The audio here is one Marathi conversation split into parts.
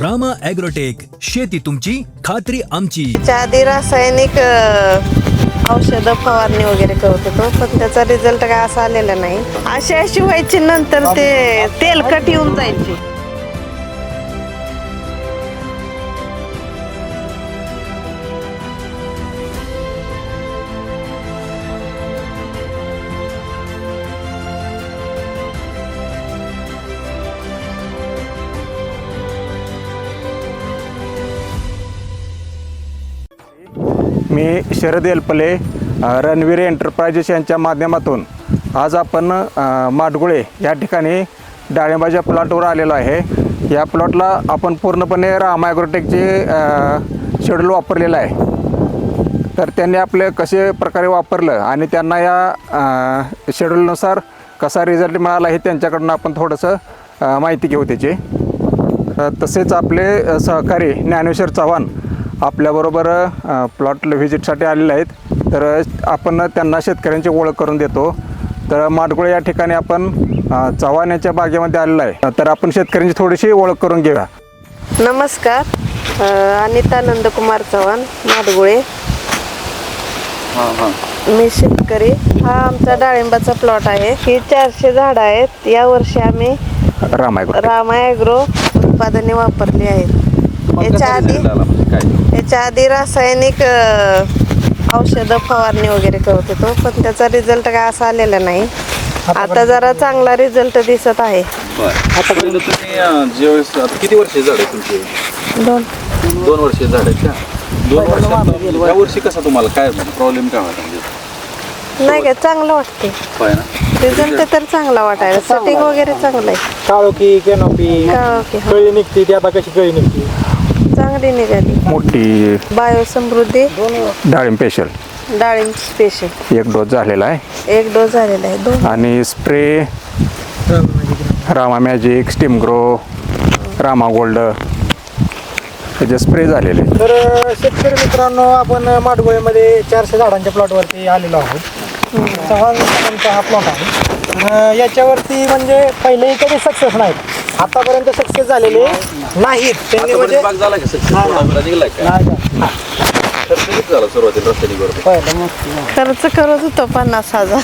रामा ॲग्रोटेक शेती तुमची खात्री आमची. त्याच्या आधी रासायनिक औषध फवारणी वगैरे करत होतो पण त्याचा रिझल्ट काय असा आलेला नाही. अशी अशी व्हायची नंतर ते तेलकट येऊन जायची. मी शरद एलपले रणवीर एंटरप्राइजेस यांच्या माध्यमातून आज आपण माडगुळे या ठिकाणी डाळिंबाच्या प्लॉटवर आलेलो आहे. या प्लॉटला आपण पूर्णपणे रामायग्रोटेकचे शेड्यूल वापरलेलं आहे. तर त्यांनी आपले कसे प्रकारे वापरलं आणि त्यांना या शेड्यूलनुसार कसा रिझल्ट मिळाला हे त्यांच्याकडून आपण थोडंसं माहिती घेऊ त्याची. तसेच आपले सहकारी ज्ञानेश्वर चव्हाण आपल्याबरोबर प्लॉट व्हिजिटसाठी आलेले आहेत. तर आपण त्यांना शेतकऱ्यांची ओळख करून देतो. तर माडगुळे या ठिकाणी आपण चव्हाण यांच्या बागेमध्ये आलेलो आहे. तर आपण शेतकऱ्यांची थोडीशी ओळख करून घेऊया. नमस्कार. अनिता नंदकुमार चव्हाण माडगुळे. मी शेतकरी. हा आमचा डाळिंबाचा प्लॉट आहे. ही चारशे झाडं आहेत. या वर्षी आम्ही राम ॲग्रो. रामा ॲग्रो उत्पादने वापरली आहेत. याच्या आधी याच्या आधी रासायनिक औषध फवारणी वगैरे करत होतो पण त्याचा रिझल्ट काय असा आलेला नाही. आता जरा चांगला रिझल्ट दिसत आहे. किती वर्ष झाड आहे तुमचे? दोन. दोन वर्ष झाड आहेत का? दोन वर्षात या वर्षी कसा तुम्हाला काय प्रॉब्लेम काय होता म्हणजे? नाही काय चांगलं वाटते. रिझल्ट तर चांगला वाटायला. सेटिंग वगैरे चांगलं आहे. काळोखी कॅनोपी का ओके. कळी निघते ती आता कशी कळी निघते? चांगली निघाली. मोठी बायोसमृद्धी डाळिंब पेशल डाळिंब स्पेशल एक डोस झालेला आहे. एक डोस झालेला आहे. दोन आणि spray Rama magic steam grow Rama gold त्याचे स्प्रे झालेले. आहेत. तर शेतकरी मित्रांनो आपण माडगोळेमध्ये चारशे झाडांच्या प्लॉटवरती आलेलो आहोत. चव्हाण साहेबांचा हा प्लॉट आहे. तर याच्यावरती म्हणजे पहिलेही कधी सक्सेस नाहीत. आतापर्यंत सक्सेस झालेले नाहीत. त्यांनी म्हणजे आतापर्यंत बाग झाला का सक्सेस थोडा वेळा निघाला का? नाही का? खर्च किती झाला सुरुवातीला रस्त्याने करतो खर्च होतो पन्नास हजार.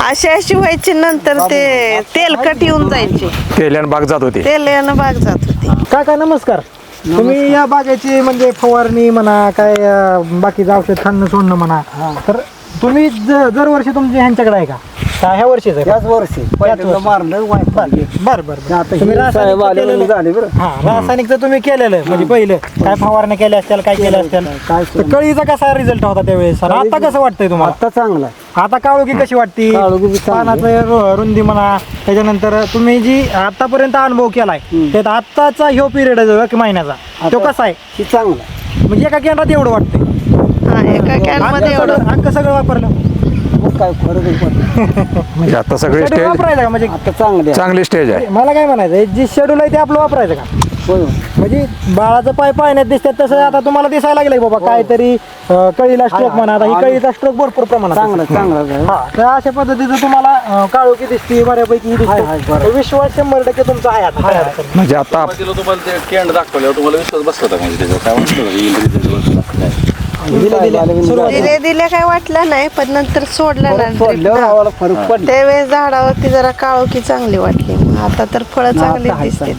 अशी अशी व्हायची नंतर ते तेलकट येऊन जायची. तेल्यानं बाग जात होती. तेल यानं बाग जात होती. काका नमस्कार. तुम्ही या बागेची म्हणजे फवारणी म्हणा काय अं, बाकीचं औषध खाणं सोडणं म्हणा तर तुम्ही ज- दरवर्षी तुमचे ह्यांच्याकडे आहे का? ह्या वर्षीच आहे याच वर्षी. पहिल्यांदा मारलं बर बर आता तुम्ही ही रासायनिकचं साहेब आले केलेलं- झाले बरं. हा रासायनिकचं तुम्ही केलेलं म्हणजे पहिलं काय फवारण्या केल्या असतील काय केल्या असतील? काय तर कळीचा कसा रिझल्ट होता त्यावेळेस? आणि आता कसं वाटतंय तुम्हाला? आता चांगला आहे. आता काळोखी कशी वाटती? काळोखी बी चांगली आहे. पानाचं रु- रुंदी म्हणा त्याच्यानंतर तुम्ही जी आतापर्यंत अनुभव केलाय त्यात आत्ताचा ह्यो पिरियड आहे महिन्याचा तो आता- कसा आहे? ही चांगला आहे. म्हणजे एका केंद्रात एवढं वाटतंय. हा एका कॅनमध्ये अंक एवढं सगळं- वापरलं. काय पण. म्हणजे आता सगळे स्टेज वापरायचं का म्हणजे आता चांगले. चांगली स्टेज आहे मला काय म्हणायचं जे शेड्यूल आहे ते आपलं वापरायचं का. म्हणजे बाळाचं पाय पाण्यात दिसतात तसं आता तुम्हाला दिसायला लागलंय बाबा काहीतरी अं, कळीला स्ट्रोक म्हणा आता ही कळीचा स्ट्रोक भरपूर प्रमाणात चांगला. चांगला आहे. हा तर अशा पद्धतीचं तुम्हाला अं, काळोखी दिसते बऱ्यापैकी दिसते बरं. विश्वास शंभर टक्के तुमचा आहे आता. म्हणजे आता सुरुवातीला तुम्हाला ते कॅन्ड दाखवल्यावर तुम्हाला विश्वास बसला होता म्हणजे त्याच्यावर काय येईल. काय? दिले दिले काय वाटलं नाही पण नंतर सोडलं ना फरक पडला. त्यावेळेस झाडावरती जरा काळोखी चांगली वाटली. मग आता तर फळं चांगली दिसते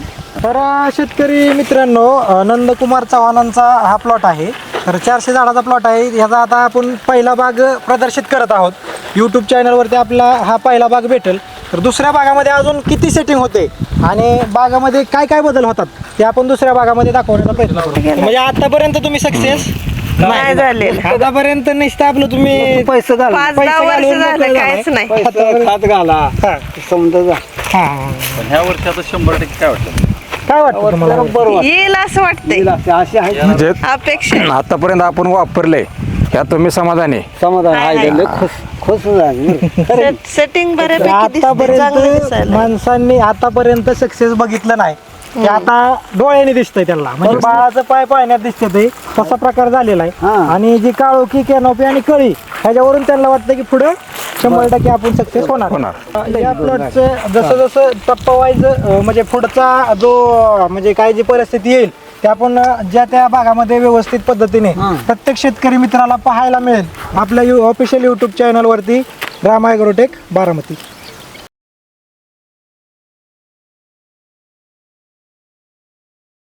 तर अं, शेतकरी मित्रांनो अं, नंदकुमार चव्हाणांचा हा प्लॉट आहे. तर चारशे झाडाचा प्लॉट आहे. ह्याचा आता आपण पहिला भाग प्रदर्शित करत आहोत. यूट्यूब चॅनलवरती आपला हा पहिला भाग भेटेल. तर दुसऱ्या भागामध्ये अजून किती सेटिंग होते? आणि बागामध्ये काय काय बदल होतात? ते आपण दुसऱ्या भागामध्ये दाखवण्याचा प्रयत्न करू. म्हणजे आतापर्यंत तुम्ही सक्सेस नाही झालेलं. आतापर्यंत नुसतं आपलं तुम्ही पैसे घाला. पाच पैसे दहा वर्ष घालून झालं मोकळं काहीच नाही. पैसे खात घाला. हा. समजा जा. हा, हा. पण ह्या वर्षी आता शंभर टक्के काय वाटतं? काय वाटतं तुम्हाला? बरं वाटतं. येईल असं वाटतंय. आहे. म्हणजे अपेक्षा आतापर्यंत आपण वापरले ह्या तुम्ही समाधानी. समाधान. आहे खुश खुश झाले. सेटिंग बऱ्यापैकी दिसते चांगलं आतापर्यंत दिसायला माणसांनी आतापर्यंत सक्सेस बघितलं नाही. ते आता डोळ्याने दिसतंय त्यांना म्हणजे बाळाचं पाय पाहण्यात दिसते ते. तसा प्रकार झालेला आहे. आणि जी काळोखी कॅनोपी आणि कळी ह्याच्यावरून त्यांना वाटतं की पुढे शंभर टक्के आपण सक्सेस होणार. होणार. या प्लॉटचं जसं जसं टप्पा वाईज म्हणजे पुढचा जो म्हणजे काय जी परिस्थिती येईल ते आपण ज्या त्या भागामध्ये व्यवस्थित पद्धतीने प्रत्येक शेतकरी मित्राला पाहायला मिळेल. आपल्या ऑफिशियल यूट्यूब चॅनलवरती राम ॲग्रोटेक बारामती.